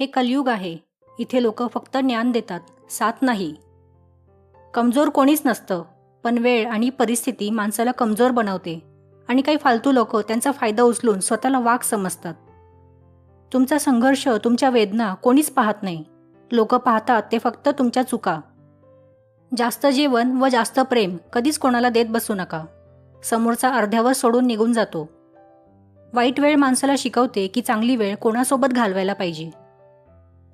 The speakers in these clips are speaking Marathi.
हे कलयुग आहे. इथे लोक फक्त ज्ञान देतात साथ नाही. कमजोर कोणीच नसतं पण वेळ आणि परिस्थिती माणसाला कमजोर बनवते आणि काही फालतू लोक त्यांचा फायदा उचलून स्वतःला वाघ समजतात. तुमचा संघर्ष तुमच्या वेदना कोणीच पाहत नाही. लोक पाहतात ते फक्त तुमच्या चुका. जास्त जेवण व जास्त प्रेम कधीच कोणाला देत बसू नका. समोरचा अर्ध्यावर सोडून निघून जातो. वाईट वेळ माणसाला शिकवते की चांगली वेळ कोणासोबत घालवायला पाहिजे.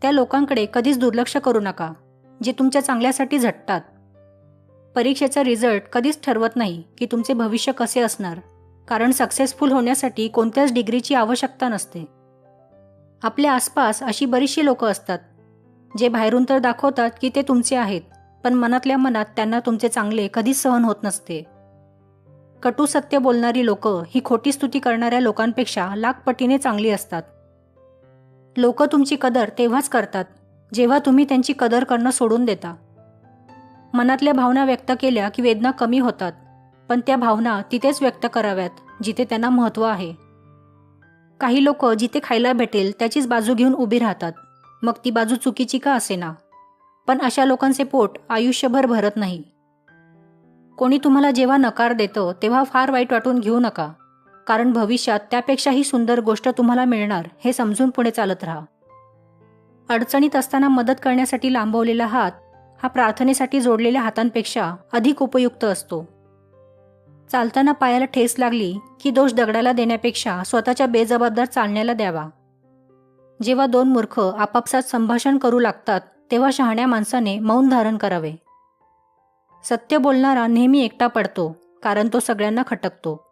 त्या लोकांकडे कधीच दुर्लक्ष करू नका जे तुमच्या चांगल्यासाठी झटतात. परीक्षेचा रिझल्ट कधीच ठरवत नाही की तुमचे भविष्य कसे असणार कारण सक्सेसफुल होण्यासाठी कोणत्याच डिग्रीची आवश्यकता नसते. आपल्या आसपास अशी बरीचशी लोकं असतात जे बाहेरून तर दाखवतात की ते तुमचे आहेत पण मनातल्या मनात त्यांना तुमचे चांगले कधीच सहन होत नसते. कटू सत्य बोलणारी लोकं ही खोटी स्तुती करणाऱ्या लोकांपेक्षा लाखपटीने चांगली असतात. लोक तुमची कदर तेव्हाच करतात जेव्हा तुम्ही त्यांची कदर करणं सोडून देता. मनातल्या भावना व्यक्त केल्या की वेदना कमी होतात पण त्या भावना तिथेच व्यक्त कराव्यात जिथे त्यांना महत्त्व आहे. काही लोक जिथे खायला भेटेल त्याचीच बाजू घेऊन उभी राहतात मग ती बाजू चुकीची का असेना? पण अशा लोकांचे पोट आयुष्यभर भरत नाही. कोणी तुम्हाला जेव्हा नकार देतं तेव्हा फार वाईट वाटून घेऊ नका. कारण भविष्यात त्यापेक्षाही सुंदर गोष्ट तुम्हाला मिळणार हे समजून पुढे चालत राहा. अडचणीत असताना मदत करण्यासाठी लांबवलेला हात हा प्रार्थनेसाठी जोडलेल्या हातांपेक्षा अधिक उपयुक्त असतो. चालताना पायाला ठेस लागली की दोष दगडाला देण्यापेक्षा स्वतःच्या बेजबाबदार चालण्याला द्यावा. जेव्हा दोन मूर्ख आपापसात संभाषण करू लागतात तेव्हा शहाण्या माणसाने मौन धारण करावे. सत्य बोलणारा नेहमी एकटा पडतो कारण तो सगळ्यांना खटकतो.